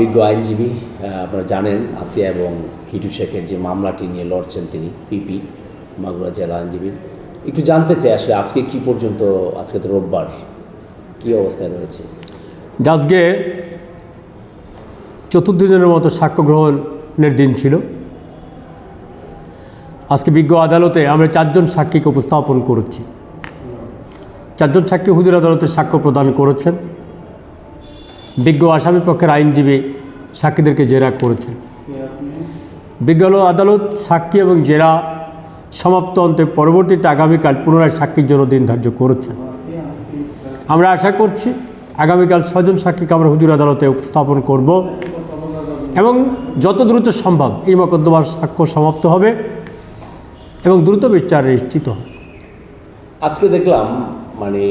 বিজ্ঞ আইনজীবী আপনারা জানেন আসিয়া এবং হিটু শেখের যে মামলাটি নিয়ে লড়ছেন তিনি, পিপি, মাগুরা জেলা আইনজীবী। একটু জানতে চাই আসলে আজকে কি পর্যন্ত, আজকে তো রোববার, কী অবস্থায় রয়েছে? আজকে চতুর্দিনের মতো সাক্ষ্য গ্রহণের দিন ছিল। আজকে বিজ্ঞ আদালতে আমরা চারজন সাক্ষীকে উপস্থাপন করেছি। চারজন সাক্ষী হুজুর আদালতে সাক্ষ্য প্রদান করেছেন। বিজ্ঞ আসামি পক্ষের আইনজীবী সাক্ষীদেরকে জেরা করেছেন। বিজ্ঞ আদালত, সাক্ষী এবং জেরা সমাপ্ত অন্তে পরবর্তীতে আগামীকাল পুনরায় সাক্ষীর জন্য দিন ধার্য করেছেন। আমরা আশা করছি আগামীকাল ছজন সাক্ষীকে আমরা হুজুর আদালতে উপস্থাপন করব এবং যত দ্রুত সম্ভব এই মকদ্দমার সাক্ষ্য সমাপ্ত হবে এবং দ্রুত বিচার নিশ্চিত হবে। আজকে দেখলাম মানে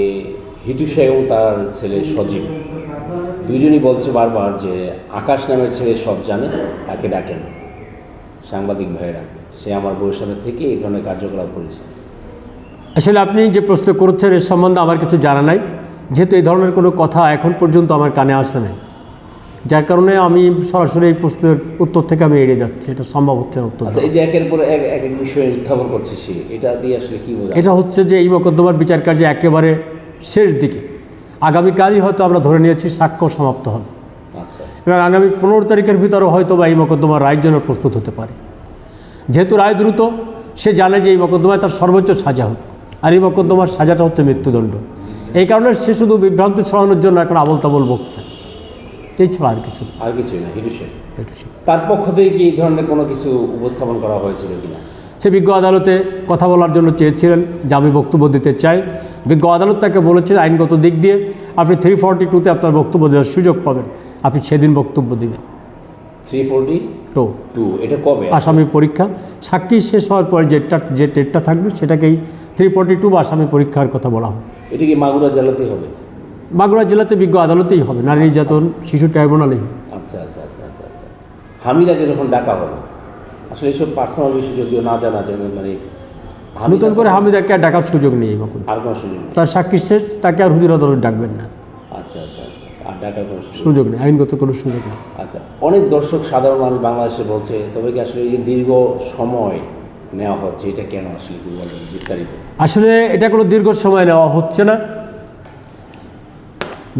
হিটু শেখ এবং তার ছেলে সজীব। দুজনই বলছে বারবার যে আকাশ নামের ছেলে সব জানে তাকে ডাকেন। সাংবাদিক ভাইয়েরা সে আমার বউয়ের সাথে থেকে এই ধরনের কার্যকলাপ করেছে। আসলে আপনি যে প্রশ্ন করছেন এর সম্বন্ধে আমার কিছু জানা নাই। যেহেতু এই ধরনের কোনো কথা এখন পর্যন্ত আমার কানে আসে নাই। যার কারণে আমি সরাসরি এই প্রশ্নের উত্তর থেকে আমি এড়িয়ে যাচ্ছি। এটা সম্ভব হচ্ছে না উত্তর আচ্ছা এই যে একের পর এক এক এক বিষয়ে উত্থাপন করছে সে এটা দিয়ে আসলে কি বোঝা এটা হচ্ছে যে এই মকদ্দমার বিচার কার্যে একেবারে শেষ দিকে। আগামীকালই হয়তো আমরা ধরে নিয়েছি সাক্ষ্য সমাপ্ত হবে। আচ্ছা। এবং আগামী পনেরো তারিখের ভিতরে হয়তো বা এই মকদ্দমার রায়ের জন্য প্রস্তুত হতে পারে। যেহেতু রায় দ্রুত সে জানে যে এই মকদ্দমায় তার সর্বোচ্চ সাজা হবে। আর এই মকদ্দমার সাজাটা হচ্ছে মৃত্যুদণ্ড। এই কারণে সে শুধু বিভ্রান্তি ছড়ানোর জন্য এখন আবল তাবল বকছে। এই ছাড়া আর কিছু আর কিছুই না তার পক্ষ থেকে কি এই ধরনের কোনো কিছু উপস্থাপন করা হয়েছিল কিনা? সে বিজ্ঞ আদালতে কথা বলার জন্য চেয়েছিলেন যে আমি বক্তব্য দিতে চাই। বিজ্ঞ আদালত তাকে বলেছে আইনগত দিক দিয়ে আপনি থ্রি ফর্টি টুতে আপনার বক্তব্য দেওয়ার সুযোগ পাবেন। আপনি সেদিন বক্তব্য দেবেন। থ্রি ফোরটি তো টু এটা কবে? আসামি পরীক্ষা। সাক্ষী শেষ হওয়ার পরে যেটা যে ডেটটা থাকবে সেটাকেই থ্রি ফর্টি টু বা আসামি পরীক্ষার কথা বলা হয় এটা কি মাগুরা জেলাতেই হবে? বাঁকুড়া জেলাতে বিজ্ঞ আদালতেই হবে। নারী নির্যাতন শিশু ট্রাইব্যুনালেই হবে। আচ্ছা আচ্ছা আচ্ছা আচ্ছা আচ্ছা। হামিদাকে যখন ডাকা হলো আসলে এইসব পার্সোনাল বিষয় যদিও না জানা যায় মানে নতুন করে হামিদাকে আর ডাকার সুযোগ নেই। আর কোনো সুযোগ নেই? তার সাক্ষী শেষ তাকে আর হুজুর আদালত ডাকবেন না। আচ্ছা আচ্ছা আচ্ছা আর ডাকার কোনো সুযোগ সুযোগ নেই? আইনগত কোনো সুযোগ নেই। আচ্ছা অনেক দর্শক সাধারণ মানুষ বাংলাদেশে বলছে তবে কি আসলে এই যে দীর্ঘ সময় নেওয়া হচ্ছে এটা কেন আসলে কি বলবেন বিস্তারিত? আসলে এটা কোনো দীর্ঘ সময় নেওয়া হচ্ছে না।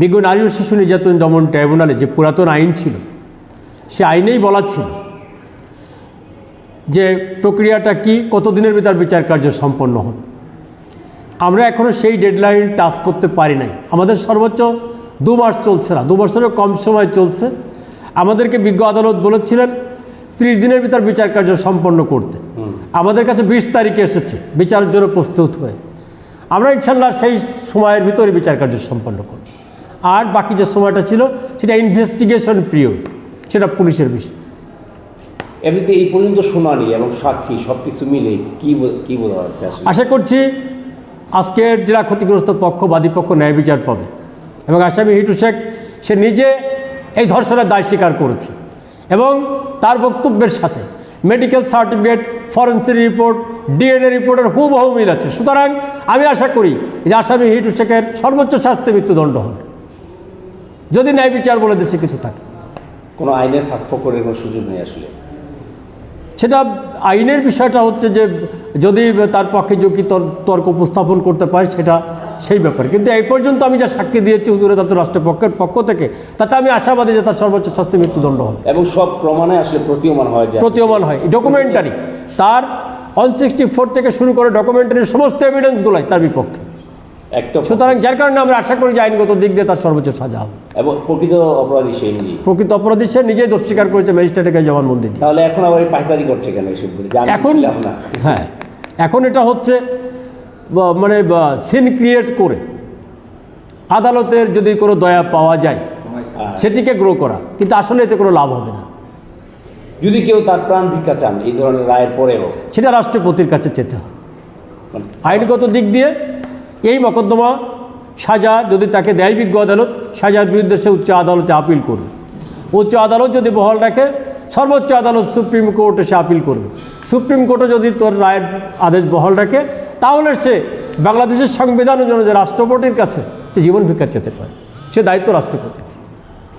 বিজ্ঞ নারী ও শিশু নির্যাতন দমন ট্রাইব্যুনালে যে পুরাতন আইন ছিল সে আইনেই বলা ছিল যে প্রক্রিয়াটা কি, কতদিনের ভিতর বিচার কার্য সম্পন্ন হবে আমরা এখনও সেই ডেডলাইন টাচ করতে পারি নাই। আমাদের সর্বোচ্চ দু মাস চলছে না, দু বছরের কম সময় চলছে। আমাদেরকে বিজ্ঞ আদালত বলেছিলেন, ত্রিশ দিনের ভিতর বিচার কার্য সম্পন্ন করতে। আমাদের কাছে বিশ তারিখে এসেছে, বিচারের জন্য প্রস্তুত হয়ে। আমরা ইনশাল্লাহ সেই সময়ের ভিতরে বিচার কার্য সম্পন্ন করব। আর বাকি যে সময়টা ছিল, সেটা ইনভেস্টিগেশন পিরিয়ড সেটা পুলিশের বিষয়। এমনিতে এই পর্যন্ত শুনানি এবং সাক্ষী সব কিছু মিলে কি কি বোঝা যাচ্ছে আশা করছি আজকের যারা ক্ষতিগ্রস্ত পক্ষ বাদী পক্ষ ন্যায় বিচার পাবে। এবং আসামি হিটু শেখ সে নিজে এই ধর্ষণের দায় স্বীকার করেছে। এবং তার বক্তব্যের সাথে medical certificate forensic report DNA রিপোর্টের হুবহু মিল আছে। সুতরাং আমি আশা করি যে আসামি হিটু শেখের সর্বোচ্চ শাস্তি মৃত্যুদণ্ড হবে। যদি ন্যায় বিচার বলে দেশে কিছু থাকে। কোনো আইনের ফাঁক ফোকরের কোনো সুযোগ নেই আসলে? সেটা আইনের বিষয়টা হচ্ছে যে যদি তার পক্ষে তর- তর্ক উপস্থাপন করতে পারে সেটা সেই ব্যাপার। কিন্তু এই পর্যন্ত আমি যা সাক্ষী দিয়েছি হুজুরে দত্ত রাষ্ট্রপক্ষের পক্ষ থেকে তাতে আমি আশাবাদী যে তার সর্বোচ্চ শাস্তি মৃত্যুদণ্ড হবে। এবং সব প্রমাণে আসলে প্রতীয়মান হয় যে প্রতীয়মান হয়। ডকুমেন্টারি তার ওয়ান সিক্সটি ফোর থেকে শুরু করে ডকুমেন্টারির সমস্ত এভিডেন্সগুলোই তার বিপক্ষে। একটা সুতরাং যার কারণে আমরা আশা করি যে আইনগত দিক দিয়ে তার সর্বোচ্চ সাজা হবে। এবং প্রকৃত অপরাধী নিজেই। প্রকৃত অপরাধী সে নিজেই দোষ স্বীকার করেছে ম্যাজিস্ট্রেটকে জবানবন্দি দিয়ে। তাহলে এখন আবার পাইকারি করছে কেন এসব এখন হ্যাঁ। এখন এটা হচ্ছে মানে সিন ক্রিয়েট করে। আদালতের যদি কোনো দয়া পাওয়া যায় আহ, সেটিকে গ্রো করা। কিন্তু আসলে এতে কোনো লাভ হবে না। যদি কেউ তার প্রাণ ভিক্ষা চান এই ধরনের রায়ের পরেও। সেটা রাষ্ট্রপতির কাছে চেতে হয় মানে আইনগত দিক দিয়ে এই মকদ্দমা সাজা যদি তাকে দেয় বিজ্ঞ আদালত সাজার বিরুদ্ধে সে উচ্চ আদালতে আপিল করবে। উচ্চ আদালত যদি বহাল রাখে সর্বোচ্চ আদালত সুপ্রিম কোর্টে সে আপিল করবে। সুপ্রিম কোর্টে যদি তোর রায়ের আদেশ বহাল রাখে তাহলে সে বাংলাদেশের সংবিধান অনুযায়ী রাষ্ট্রপতির কাছে সে জীবন ভিক্ষা চেতে পারে। সে দায়িত্ব রাষ্ট্রপতি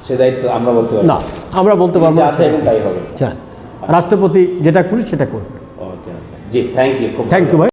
সে দায়িত্ব আমরা বলতে পারি না। আমরা বলতে পারব যা না চাইবেন তাই হবে। আচ্ছা রাষ্ট্রপতি যেটা করি সেটা করবে। জি থ্যাংক ইউ খুব থ্যাংক ইউ ভাই।